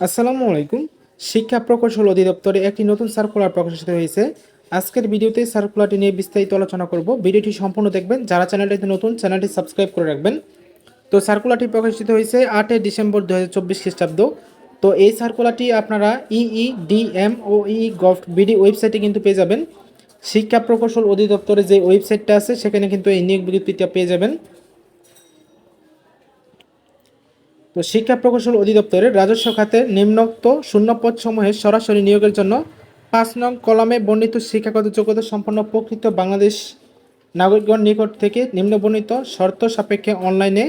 আসসালামু আলাইকুম। শিক্ষা প্রকৌশল অধিদপ্তরে একটি নতুন সার্কুলার প্রকাশিত হয়েছে। আজকের ভিডিওতে সার্কুলারটি নিয়ে বিস্তারিত আলোচনা করব। ভিডিওটি সম্পূর্ণ দেখবেন। যারা চ্যানেলটিতে নতুন চ্যানেলটি সাবস্ক্রাইব করে রাখবেন। তো সার্কুলারটি প্রকাশিত হয়েছে আটই ডিসেম্বর দু চব্বিশ খ্রিস্টাব্দ। তো এই সার্কুলারটি আপনারা EE DM O E gov BD ওয়েবসাইটে কিন্তু পেয়ে যাবেন। শিক্ষা প্রকৌশল অধিদপ্তরে যে ওয়েবসাইটটা আছে, সেখানে কিন্তু এই নিয়োগ বিজ্ঞপ্তিটা পেয়ে যাবেন। তো শিক্ষা প্রকৌশল অধিদপ্তরের রাজস্ব খাতে নিম্নোক্ত শূন্যপদ সমূহে সরাসরি নিয়োগের জন্য পাঁচ নং কলামে বর্ণিত শিক্ষাগত যোগ্যতা সম্পন্ন প্রকৃত বাংলাদেশ নাগরিকগণ নিকট থেকে নিম্নবর্ণিত শর্ত সাপেক্ষে অনলাইনে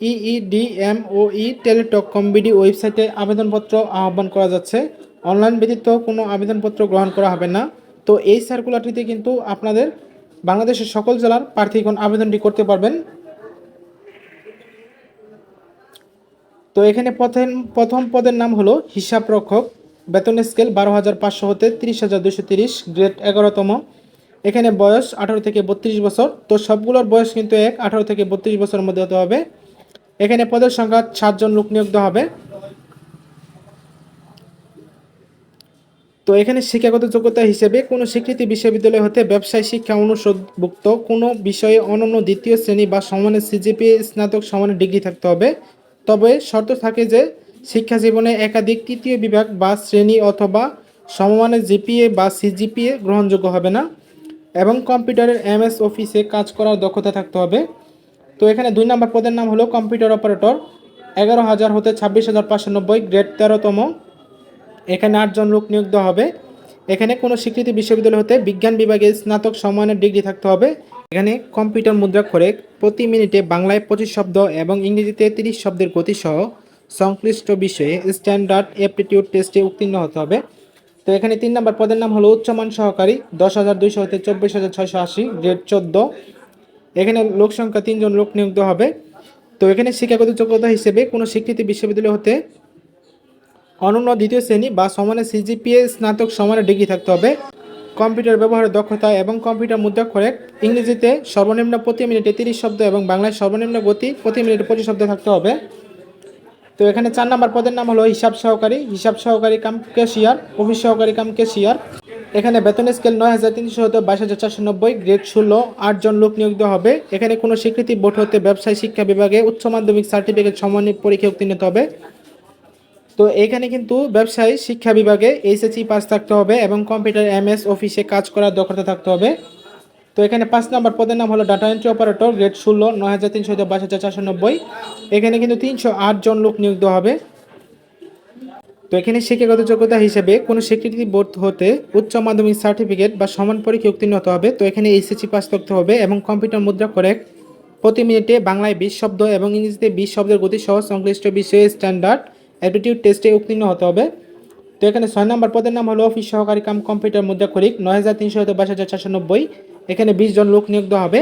ইইডিএম ও ই টেলিটক কমবিডি ওয়েবসাইটে আবেদনপত্র আহ্বান করা যাচ্ছে। অনলাইন ব্যতীত কোনো আবেদনপত্র গ্রহণ করা হবে না। তো এই সার্কুলারটিতে কিন্তু আপনাদের বাংলাদেশের সকল জেলার প্রার্থীগণ আবেদনটি করতে পারবেন। তো এখানে প্রথম প্রথম পদের নাম হলো হিসাব রক্ষক। বেতন স্কেল বারো হাজার পাঁচশো হতে তিরিশ হাজার দুশো তিরিশ গ্রেড এগারোতম। এখানে বয়স আঠারো থেকে বত্রিশ বছর। তো সবগুলোর বয়স কিন্তু এক, আঠারো থেকে বত্রিশ বছরের মধ্যে হতে হবে। এখানে পদের সংখ্যা সাতজন লোক নিয়োগ দেওয়া হবে। তো এখানে শিক্ষাগত যোগ্যতা হিসেবে কোনো স্বীকৃতি বিশ্ববিদ্যালয় হতে ব্যবসায় শিক্ষা অনুষদভুক্ত কোনো বিষয়ে অনন্য দ্বিতীয় শ্রেণি বা সমানের সিজিপি স্নাতক সমানের ডিগ্রি থাকতে হবে। তবে শর্ত থাকে যে শিক্ষা জীবনে একাধিক তৃতীয় বিভাগ বা শ্রেণি অথবা সমমানের জিপিএ বা সিজিপিএ গ্রহণযোগ্য হবে না এবং কম্পিউটারের এমএস অফিসে কাজ করার দক্ষতা থাকতে হবে। তো এখানে দুই নম্বর পদের নাম হলো কম্পিউটার অপারেটর। এগারো হাজার হতে ছাব্বিশ হাজার পাঁচশো নব্বই গ্রেড তেরোতম। এখানে আটজন লোক নিয়োগ দেওয়া হবে। এখানে কোনো স্বীকৃতি বিশ্ববিদ্যালয় হতে বিজ্ঞান বিভাগে স্নাতক সম্মানের ডিগ্রি থাকতে হবে। এখানে কম্পিউটার মুদ্রাক্ষরে প্রতি মিনিটে বাংলায় পঁচিশ শব্দ এবং ইংরেজিতে তিরিশ শব্দের গতিসহ সংশ্লিষ্ট বিষয়ে স্ট্যান্ডার্ড অ্যাপটিটিউড টেস্টে উত্তীর্ণ হতে হবে। তো এখানে তিন নম্বর পদের নাম হলো উচ্চমান সহকারী, দশ হাজার দুইশো হতে চব্বিশ হাজার ছয়শো আশি, গ্রেড চোদ্দ। এখানে লোক সংখ্যা তিনজন লোক নিয়োগ হবে। তো এখানে শিক্ষাগত যোগ্যতা হিসেবে কোনো স্বীকৃতি বিশ্ববিদ্যালয় হতে অনন্য দ্বিতীয় শ্রেণি বা সমানে সিজিপিএ স্নাতক সমানে ডিগ্রি থাকতে হবে। কম্পিউটার ব্যবহারের দক্ষতা এবং কম্পিউটার মুদ্রাক্ষরে ইংরেজিতে সর্বনিম্ন প্রতি মিনিটে তিরিশ শব্দ এবং বাংলায় সর্বনিম্ন গতি প্রতি মিনিটে পঁচিশ শব্দ থাকতে হবে। তো এখানে চার নম্বর পদের নাম হলো হিসাব সহকারী হিসাব সহকারী কাম ক্যাশিয়ার, অফিস সহকারী কাম ক্যাশিয়ার। এখানে বেতন স্কেল নয় হাজার তিনশো হতে বাইশ হাজার চারশো নব্বই, গ্রেড ষোলো আটজন লোক নিয়োগ দেওয়া হবে। এখানে কোনো স্বীকৃতি বোর্ড হতে ব্যবসায় শিক্ষা বিভাগে উচ্চ মাধ্যমিক সার্টিফিকেট সমন্বিত পরীক্ষা উত্তীর্ণ হবে। তো এখানে কিন্তু ব্যবসায়ী শিক্ষা বিভাগে এইচএসি পাস থাকতে হবে এবং কম্পিউটার এমএস অফিসে কাজ করার দক্ষতা থাকতে হবে। তো এখানে পাঁচ নম্বর পদের নাম হলো ডাটা এন্ট্রি অপারেটর, গ্রেড ষোলো, নয় হাজার তিনশো বাইশ হাজার চারশো নব্বই। এখানে কিন্তু তিনশো আট জন লোক নিয়োগ দেওয়া হবে। তো এখানে শিক্ষাগত যোগ্যতা হিসেবে কোনো স্বীকৃতি বোর্ড হতে উচ্চ মাধ্যমিক সার্টিফিকেট বা সমান পরীক্ষা উত্তীর্ণ হতে হবে। তো এখানে এইচএসি পাস থাকতে হবে এবং কম্পিউটার মুদ্রা করে প্রতি মিনিটে বাংলায় বিশ শব্দ এবং ইংরেজিতে বিশ শব্দের গতি সহ সংশ্লিষ্ট বিষয়ে স্ট্যান্ডার্ড অ্যাপটিটিউড টেস্টে উত্তীর্ণ হতে হবে। তো এখানে ছয় নম্বর পদের নাম হলো অফিস সহকারী কাম কম্পিউটার মুদ্রা খরিক নয় হাজার তিনশো হতে বাইশ হাজার চারশো নব্বই এখানে বিশ জন লোক নিয়োগ হবে।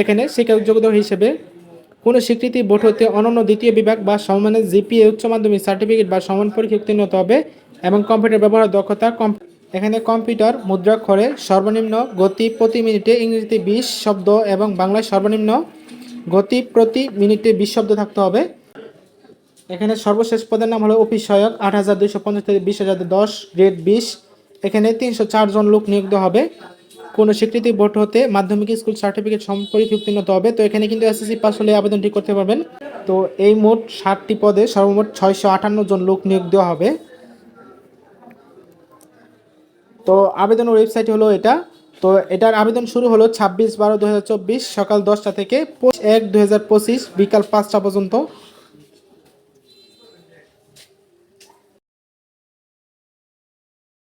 এখানে শিক্ষাগত যোগ্যতা হিসেবে কোনো স্বীকৃতি বোর্ড হতে অনন্য দ্বিতীয় বিভাগ বা সমানের জিপিএ, উচ্চ মাধ্যমিক সার্টিফিকেট বা সমান পরীক্ষা উত্তীর্ণ হতে হবে এবং কম্পিউটার ব্যবহার দক্ষতা কম। এখানে কম্পিউটার মুদ্রাক্ষরে সর্বনিম্ন গতি প্রতি মিনিটে ইংরেজিতে বিশ শব্দ এবং বাংলায় সর্বনিম্ন গতি প্রতি মিনিটে বিশ শব্দ থাকতে হবে। এখানে সর্বশেষ পদের নাম হলো অফিস সহায়ক, আট হাজার দুইশো পঞ্চাশ থেকে বিশ হাজার দশ গ্রেড বিশ। এখানে তিনশো চারজন লোক নিয়োগ হবে। কোনো স্বীকৃতি বোর্ড হতে মাধ্যমিক স্কুল সার্টিফিকেট সম্পর্কে উত্তীর্ণ হবে। তো এখানে কিন্তু এসএসসি পাস হলে আবেদনটি করতে পারবেন। তো এই মোট ষাটটি পদে সর্বমোট ছয়শো আটান্ন জন লোক নিয়োগ দেওয়া হবে। তো আবেদনের ওয়েবসাইট হলো এটা। তো এটার আবেদন শুরু হলো ছাব্বিশ বারো দু সকাল দশটা থেকে এক দু হাজার বিকাল পাঁচটা পর্যন্ত।